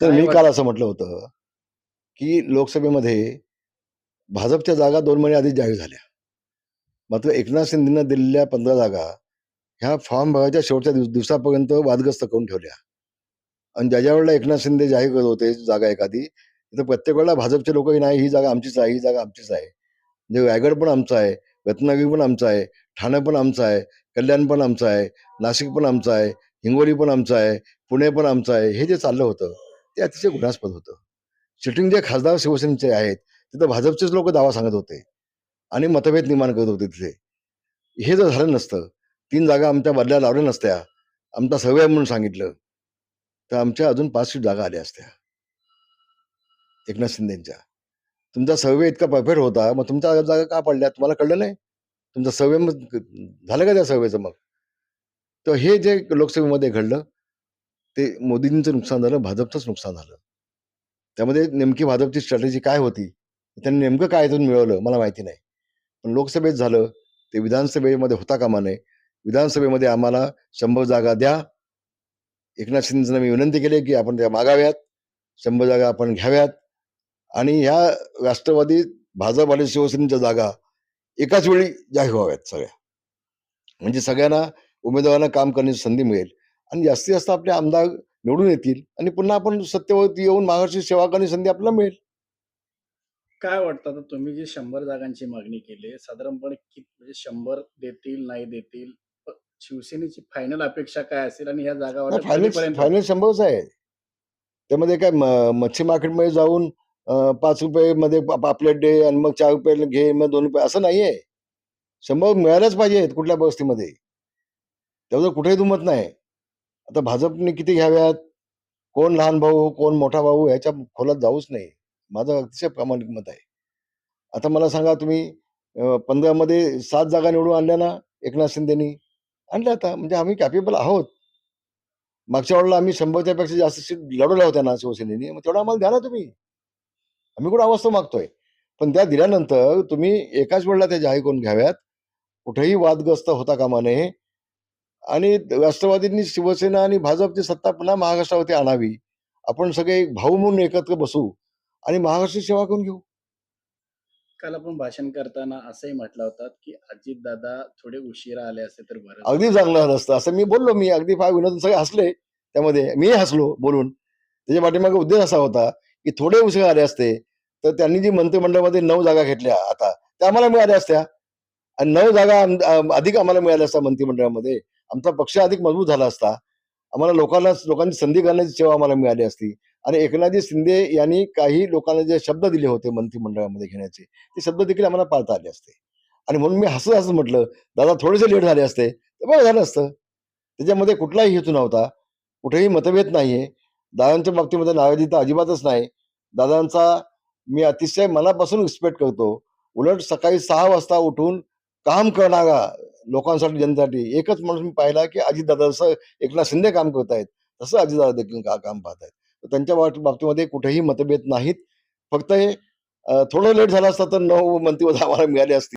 तर मी काल असं म्हटलं होतं की लोकसभेमध्ये भाजपच्या जागा दोन महिने आधी जाहीर झाल्या. मात्र एकनाथ शिंदेना दिलेल्या पंधरा जागा ह्या फॉर्म भरायच्या शेवटच्या दिवस दिवसापर्यंत वादग्रस्त करून ठेवल्या. आणि ज्या ज्या वेळेला एकनाथ शिंदे जाहीर करत होते जागा एखादी तर प्रत्येक वेळेला भाजपचे लोक नाही ही जागा आमचीच आहे ही जागा आमचीच आहे. म्हणजे रायगड पण आमचा आहे रत्नागिरी पण आमचा आहे ठाणे पण आमचं आहे कल्याण पण आमचं आहे नाशिक पण आमचं आहे हिंगोली पण आमचं आहे पुणे पण आमचं आहे हे जे चाललं होतं ते अतिशय घृणास्पद होतं. सिटिंग जे खासदार शिवसेनेचे आहेत तिथं भाजपचेच लोक दावा सांगत होते आणि मतभेद निर्माण करत होते तिथे. हे जर झालं नसतं तीन जागा आमच्या बदल्या लावल्या नसत्या आमचा सवय म्हणून सांगितलं तर आमच्या अजून पाच सीट जागा आल्या असत्या. एकनाथ शिंदेच्या. तुमचा सर्वे इतका परफेक्ट होता मग तुमच्या जागा का पडल्या? तुम्हाला कळलं नाही? तुमचा सर्वे मग झालं का त्या सर्वेचं मग? तर हे जे लोकसभेमध्ये घडलं ते मोदींचं नुकसान झालं भाजपचंच नुकसान झालं. त्यामध्ये नेमकी भाजपची स्ट्रॅटेजी काय होती? त्यांनी नेमकं काय इथून मिळवलं? मला माहिती नाही. पण लोकसभेत झालं ते विधानसभेमध्ये होता कामा नये. विधानसभेमध्ये आम्हाला शंभर जागा द्या. एकनाथ शिंदेना मी विनंती केली की आपण त्या मागाव्यात. शंभर जागा आपण घ्याव्यात. आणि ह्या राष्ट्रवादी भाजप आणि शिवसेनेच्या जागा एकाच वेळी जाहीर व्हाव्यात सगळ्या. म्हणजे सगळ्यांना उमेदवारांना काम करण्याची संधी मिळेल. आणि जास्तीत जास्त आपले आमदार निवडून येतील आणि पुन्हा आपण सत्तेवरती येऊन महाराष्ट्र सेवा करण्याची संधी आपल्याला मिळेल. काय वाटतं आता तुम्ही जी शंभर जागांची मागणी केली आहे, साधारणपणे किती म्हणजे शंभर देतील नाही देतील प- शिवसेनेची फायनल अपेक्षा काय असेल आणि ह्या जागा फायनल कधीपर्यंत- फायनल शंभरच आहे. त्यामध्ये काय म- मच्छी मार्केटमध्ये जाऊन अं, पाच रुपये मध्ये पापलेट दे आणि मग चार रुपये घे मग दोन रुपये असं नाहीये. शंभर मिळायलाच पाहिजेत कुठल्या परिस्थितीमध्ये. त्याचं कुठेही दुमत नाही. आता भाजपने किती घ्याव्यात? कोण लहान भाऊ कोण मोठा भाऊ ह्याच्या खोलात जाऊच नाही. माझं अतिशय प्रामाणिक मत आहे. आता मला सांगा तुम्ही पंधरामध्ये सात जागा निवडून आणल्या ना एकनाथ शिंदेनी? आणल्या आता म्हणजे आम्ही कॅपेबल आहोत. मागच्या वेळेला आम्ही शंभरच्या पेक्षा जास्त सीट लढवल्या होत्या ना शिवसेनेने मग तेवढा आम्हाला द्या ना तुम्ही. आम्ही कुठं अवस्था मागतोय? पण त्या दिल्यानंतर तुम्ही एकाच वेळेला त्या जाहीर करून घ्याव्यात. कुठेही वादग्रस्त होता कामा नये. आणि राष्ट्रवादींनी शिवसेना आणि भाजपची सत्ता पुन्हा महाराष्ट्रावरती आणावी. आपण सगळे एक भाऊ म्हणून एकत्र बसू आणि महाराष्ट्राची सेवा करून घेऊ. काल आपण भाषण करताना असंही म्हटलं होतं की अजित दादा थोडे उशिरा आले असते तर बरं अगदी चांगलं झालं असतं. असं मी बोललो मी अगदी फार विनोद सगळे हसले त्यामध्ये. मी हसलो बोलून. त्याच्या पाठीमागे उद्देश असा होता की थोडे उशीर आले असते तर त्यांनी जी मंत्रिमंडळामध्ये नऊ जागा घेतल्या आता त्या आम्हाला मिळाल्या असत्या. आणि नऊ जागा अधिक आम्हाला मिळाल्या असत्या मंत्रिमंडळामध्ये. आमचा पक्ष अधिक मजबूत झाला असता आम्हाला लोकांना लोकांची संधी करण्याची सेवा आम्हाला मिळाली असती. आणि एकनाथजी शिंदे यांनी काही लोकांना जे शब्द दिले होते मंत्रिमंडळामध्ये घेण्याचे ते शब्द देखील आम्हाला पाळता आले असते. आणि म्हणून मी हसत हसत म्हटलं दादा थोडेसे लेट झाले असते. तर बरं झालं असतं. त्याच्यामध्ये कुठलाही हेतू नव्हता. कुठेही मतभेद नाहीये. दादांच्या बाबतीमध्ये नावेदी तर अजिबातच नाही. दादांचा मी अतिशय मनापासून रिस्पेक्ट करतो. उलट सकाळी सहा वाजता उठून काम करणारा लोकांसाठी जनतेसाठी. एकच माणूस मी पाहिला की अजितदादा जसं एकनाथ शिंदे काम करतायत तसं अजितदादा देखील का- काम पाहत तर त्यांच्या बाबतीमध्ये कुठेही मतभेद नाहीत. फक्त हे थोडं लेट झालं असतं तर नऊ मंत्री आम्हाला मिळाले असते